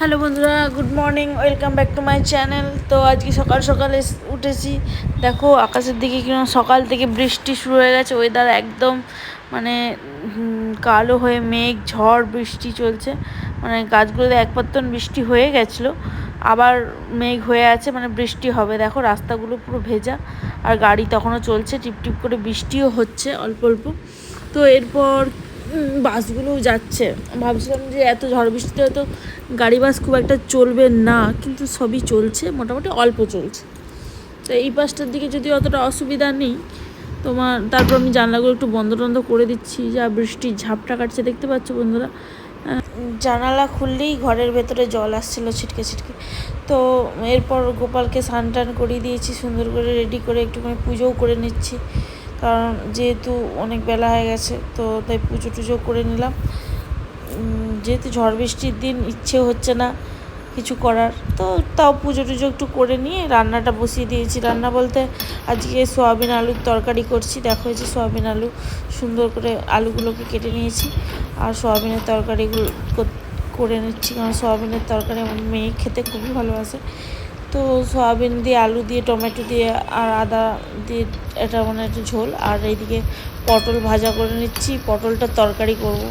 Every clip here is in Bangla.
হ্যালো বন্ধুরা, good morning, welcome back to my channel. তো আজকে সকাল সকালে উঠেছি। দেখো, আকাশের দিকে কীরকম সকাল থেকে বৃষ্টি শুরু হয়ে গেছে ওয়েদার একদম মানে কালো হয়ে মেঘ, ঝড়, বৃষ্টি চলছে। মানে গাছগুলোতে এক পত্তন বৃষ্টি হয়ে গেছিল, আবার মেঘ হয়ে আছে মানে বৃষ্টি হবে। দেখো, রাস্তাগুলো পুরো ভেজা, আর গাড়ি তখনও চলছে, টিপটিপ করে বৃষ্টিও হচ্ছে অল্প অল্প। তো এরপর বাসগুলোও যাচ্ছে। ভাবছিলাম যে এত ঝড় বৃষ্টিতে হয়তো গাড়ি বাস খুব একটা চলবে না, কিন্তু সবই চলছে, মোটামুটি অল্প চলছে। তো এই পাশটার দিকে যদি অতটা অসুবিধা নেই, তোমার তারপর আমি জানলাগুলো একটু বন্ধ টন্ধ করে দিচ্ছি, যা বৃষ্টির ঝাপটা কাটছে, দেখতে পাচ্ছ বন্ধুরা? জানালা খুললেই ঘরের ভেতরে জল আসছিল ছিটকে ছিটকে। তো এরপর গোপালকে স্নান টান করিয়ে দিয়েছি, সুন্দর করে রেডি করে একটুখানি পুজোও করে নিচ্ছি। কারণ যেহেতু অনেক বেলা হয়ে গেছে, তো তাই পুজো টুজো করে নিলাম। যেহেতু ঝড় বৃষ্টির দিন, ইচ্ছে হচ্ছে না কিছু করার, তো তাও পুজো টুজো একটু করে নিয়ে রান্নাটা বসিয়ে দিয়েছি। রান্না বলতে আজকে সোয়াবিন আলুর তরকারি করছি। দেখো যে সোয়াবিন আলু, সুন্দর করে আলুগুলোকে কেটে নিয়েছি। আর সোয়াবিনের তরকারিগুলো করে নিচ্ছি, কারণ সোয়াবিনের তরকারি আমার মেয়ে খেতে খুবই ভালোবাসে। তো সয়াবিন দিয়ে, আলু দিয়ে, টমেটো দিয়ে আর আদা দিয়ে এটা মানে একটা ঝোল। আর এইদিকে পটল ভাজা করে নিচ্ছি। পটলটা তরকারি করব।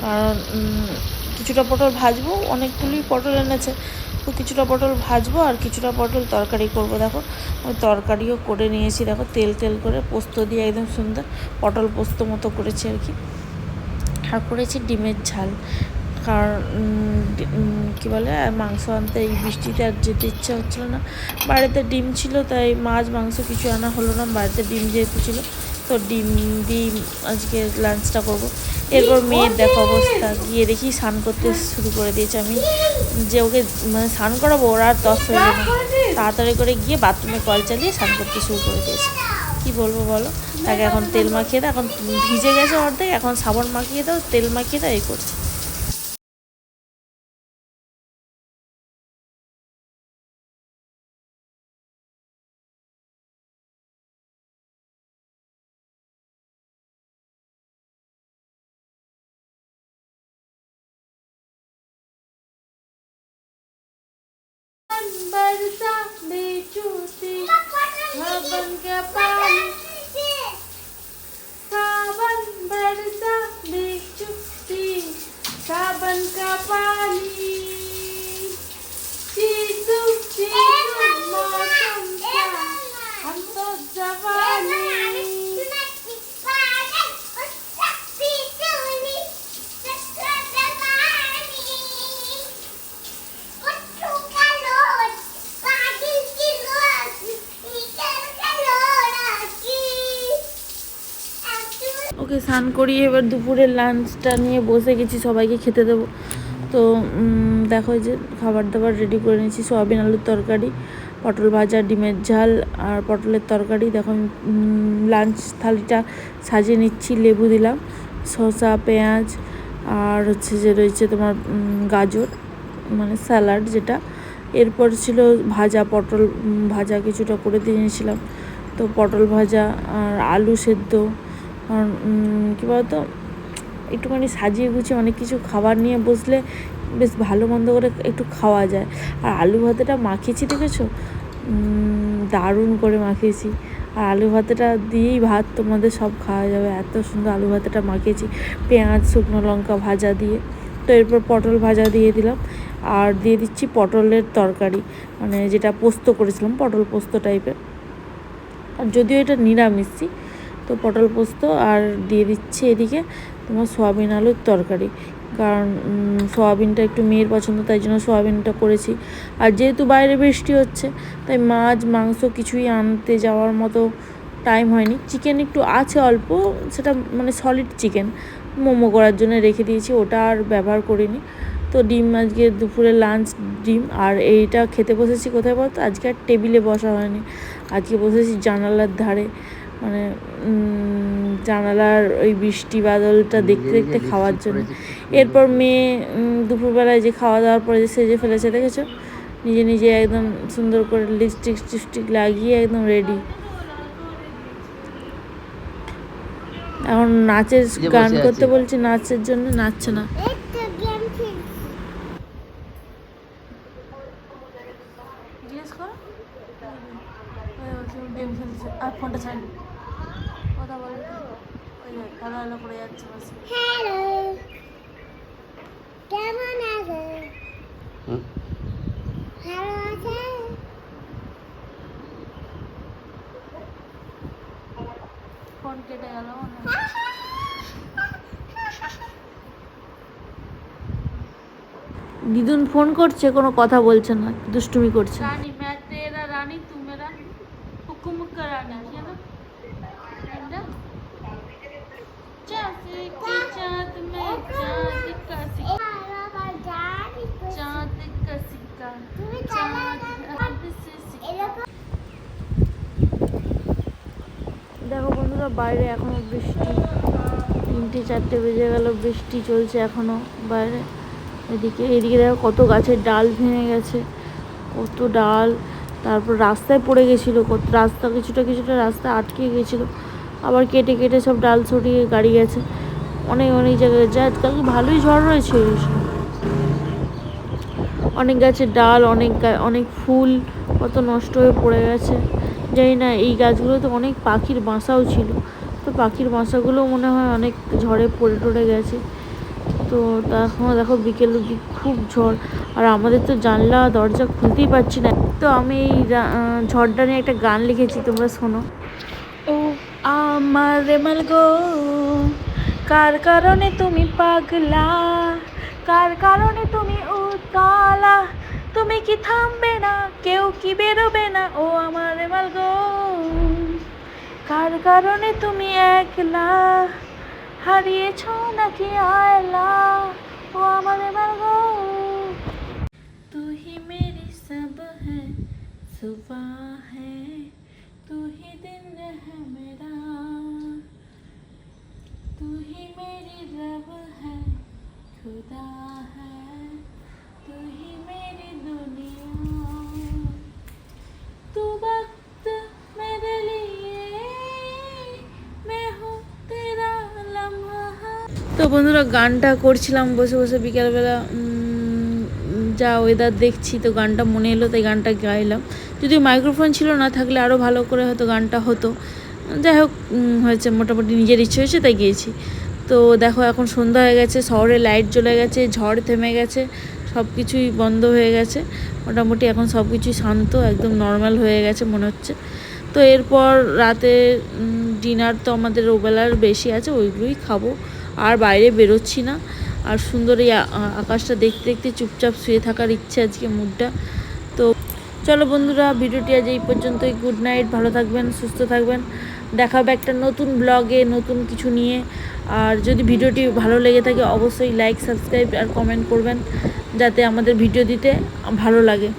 কারণ কিছুটা পটল ভাজবো। অনেকগুলি পটল এনেছে। তো কিছুটা পটল ভাজবো আর কিছুটা পটল তরকারি করব। দেখো আমি তরকারিও করে নিয়েছি। দেখো, তেল তেল করে পোস্ত দিয়ে একদম সুন্দর পটল পোস্ত মতো করেছি আর কি। আর করেছি ডিমের ঝাল। কারণ কী বলে, মাংস আনতে এই বৃষ্টিতে আর যেতে ইচ্ছা হচ্ছিল না। বাড়িতে ডিম ছিল, তাই মাছ, মাংস কিছু আনা হলো না, বাড়িতে ডিম যেহেতু ছিল, তো ডিম ডিম আজকে লাঞ্চটা করব। এরপর মেয়ের দেখো অবস্থা, গিয়ে দেখি স্নান করতে শুরু করে দিয়েছে আমি। যে ওকে মানে স্নান করাবো, ওরা আর তস হয়ে যাবে তাড়াতাড়ি করে গিয়ে বাথরুমে কল চালিয়ে স্নান করতে শুরু করে দিয়েছে। কি বলব বলো? তাকে এখন তেল মাখিয়ে দাও, এখন ভিজে গেছে অর্ধেক, এখন সাবান মাখিয়ে দাও, তেল মাখিয়ে দাও, এই করছে। cuti. Kapan? Kapan Kapan bersa cuti. Kapan? Kapan Cicu cicu makan Hantu zavani Hantu zavani ওকে স্নান করিয়ে এবার দুপুরে লাঞ্চটা নিয়ে বসে গেছি, সবাইকে খেতে দেবো। তো দেখো যে খাবার দাবার রেডি করে নিয়েছি, সয়াবিন আলুর তরকারি, পটল ভাজা, ডিমের ঝাল আর পটলের তরকারি। দেখো আমি লাঞ্চ থালিটা সাজিয়ে নিচ্ছি, লেবু দিলাম, শসা, পেঁয়াজ আর হচ্ছে যে রয়েছে তোমার গাজর মানে স্যালাড যেটা। এরপর ছিল ভাজা, পটল ভাজা কিছুটা করে দিয়ে নিয়েছিলাম। তো পটল ভাজা আর আলু সেদ্ধ আর কী বলতো, একটুখানি সাজিয়ে গুছিয়ে অনেক কিছু খাবার নিয়ে বসলে বেশ ভালো মন্দ করে একটু খাওয়া যায়। আর আলু ভাতেটা মাখিয়েছি, দেখেছ? দারুণ করে মাখিয়েছি। আর আলু ভাতেটা দিয়েই ভাত তোমাদের সব খাওয়া যাবে। এত সুন্দর আলু ভাতেটা মাখিয়েছি। পেঁয়াজ, শুকনো লঙ্কা ভাজা দিয়ে। তো এরপর পটল ভাজা দিয়ে দিলাম। আর দিয়ে দিচ্ছি পটলের তরকারি। মানে যেটা পোস্ত করেছিলাম, পটল পোস্ত টাইপের আর যদিও এটা নিরামিষই তো পটল পোস্ত আর দিয়ে দিচ্ছে এদিকে তোমার সোয়াবিন আলুর তরকারি। কারণ সোয়াবিনটা একটু মেয়ের পছন্দ, তাই জন্য সোয়াবিনটা করেছি। আর যেহেতু বাইরে বৃষ্টি হচ্ছে, তাই মাছ, মাংস কিছুই আনতে যাওয়ার মতো টাইম হয়নি। চিকেন একটু আছে অল্প, সেটা মানে সলিড চিকেন মোমো করার জন্য রেখে দিয়েছি, ওটা আর ব্যবহার করিনি। তো ডিম আজকে দুপুরে লাঞ্চ ডিম, আর এইটা খেতে বসেছি কোথায় বলতো? আজকে আর টেবিলে বসা হয়নি। আজকে বসেছি জানালার ধারে। মানে জানালার ওই বৃষ্টি বাদলটা দেখতে দেখতে খাওয়ার জন্য। এরপর মেয়ে দুপুরবেলায় যে খাওয়া দাওয়ার পরে যে সেজে ফেলেছে দেখেছ? নিজে নিজে একদম সুন্দর করে লিপস্টিক টিপস্টিক লাগিয়ে একদম রেডি এখন নাচের গান করতে বলছি নাচের জন্য নাচছে না গেম খেলছে আর ফোনটা ছাড় কথা বল ওই যে হ্যালো হ্যালো করে যাচ্ছে বাস হ্যালো কেমন আছে হুম? ভালো আছে ফোন কেটে গেল দিদুন ফোন করছে কোনো কথা বলছে না দুষ্টুমি করছে রানী मैं तेरा रानी तू मेरा हुकुम कराना है ना बेटा चाँदी की चाँद में चाँद का सिक्का ভালো বাজার चाँद का सिक्का বাইরে এখনও বৃষ্টি। তিনটে, চারটে বেজে গেল, বৃষ্টি চলছে এখনও বাইরে। এদিকে এদিকে দেখো কত গাছের ডাল ভেঙে গেছে, কত ডাল। তারপর রাস্তায় পড়ে গেছিল, কত রাস্তা, কিছুটা কিছুটা রাস্তা আটকে গেছিল। আবার কেটে কেটে সব ডাল ছড়িয়ে গাড়ি গেছে। অনেক অনেক জায়গায় যা কালকে ভালোই ঝড় রয়েছে অনেক গাছের ডাল, অনেক অনেক ফুল কত নষ্ট হয়ে পড়ে গেছে। জানি না, এই গাছগুলোতে অনেক পাখির বাসাও ছিল। তো পাখির বাসাগুলো মনে হয় অনেক ঝড়ে পড়ে টড়ে গেছে। তো এখনও দেখো বিকেল খুব ঝড়। আর আমাদের তো জানলা, দরজা খুলতেই পারছি না। তো আমি এই ঝড়টা নিয়ে একটা গান লিখেছি, তোমরা শোনো। ও আমার রেমাল গো, কার কারণে তুমি পাগলা? কার কারণে তুমি উতলা? তুমি কি থামবে না, কেউ কি বেরোবে না? ও আমার গো কার কারণে তুমি একলা হারিয়েছ নাকি আয়লা? ও আমার মাল গো তুই মেরি সব হ্যাঁ সুবা তো বন্ধুরা গানটা করছিলাম বসে বসে বিকালবেলা যা ওয়েদার দেখছি তো গানটা মনে এলো, তাই গানটা গাইলাম। যদি মাইক্রোফোন ছিল না, থাকলে আরও ভালো করে হয়তো গানটা হতো। যাই হোক হয়েছে, মোটামুটি নিজের ইচ্ছে হয়েছে, তাই গিয়েছি। তো দেখো, এখন সন্ধ্যা হয়ে গেছে, শহরে লাইট জ্বলে গেছে, ঝড় থেমে গেছে সব কিছুই বন্ধ হয়ে গেছে। মোটামুটি এখন সব কিছুই শান্ত, একদম নর্মাল হয়ে গেছে মনে হচ্ছে। তো এরপর রাতে ডিনার তো আমাদের ওবেলার বেশি আছে, ওইগুলোই খাব। আর বাইরে বেরোচ্ছি না। আর সুন্দর এই আকাশটা দেখতে দেখতে চুপচাপ শুয়ে থাকার ইচ্ছে আজকে মুডটা। তো চলো বন্ধুরা, ভিডিওটি আজ এই পর্যন্তই। গুড নাইট, ভালো থাকবেন, সুস্থ থাকবেন। দেখাবে একটা নতুন ব্লগে, নতুন কিছু নিয়ে। আর যদি ভিডিওটি ভালো লেগে থাকে, অবশ্যই লাইক সাবস্ক্রাইব আর কমেন্ট করবেন, যাতে আমাদের ভিডিও দিতে ভালো লাগে।